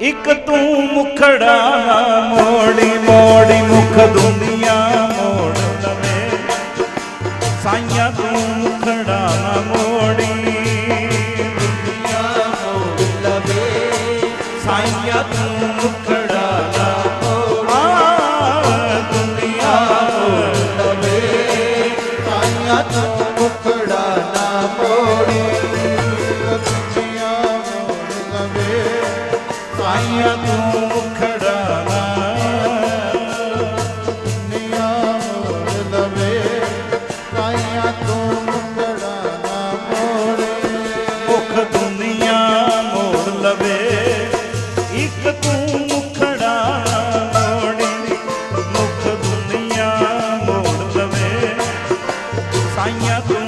ਇੱਕ ਤੂੰ ਮੁਖੜਾ ਮੋੜੀ ਮੋੜੀ ਮੁਖ ਦੁਨੀਆ ਮੋੜ ਲਵੇ। ਸਾਈਆਂ ਤੂੰ ਮੁਖੜਾ ਨਾ ਮੋੜੀ, ਦੁਨੀਆ ਮੋੜ ਲਵੇ। ਸਾਈਆਂ ਤੂੰ ਮੁਖੜਾ ਨਾ ਮੋੜੀ, ਦੁਨੀਆ ਮੋੜ ਲਵੇ। ਸਾਈਆਂ ਤੂੰ ਆਈਆਂ ਤੂੰ ਮੁਖੜਾ ਨਾ। ਤੂੰ ਮੁਖੜਾ ਨਾ ਮੋਰੇ ਲਵੇ, ਇੱਕ ਤੂੰ ਮੁਖੜਾ ਨਾ ਮੋੜੇ ਲਵੇ, ਸਾਈਆਂ ਤੂੰ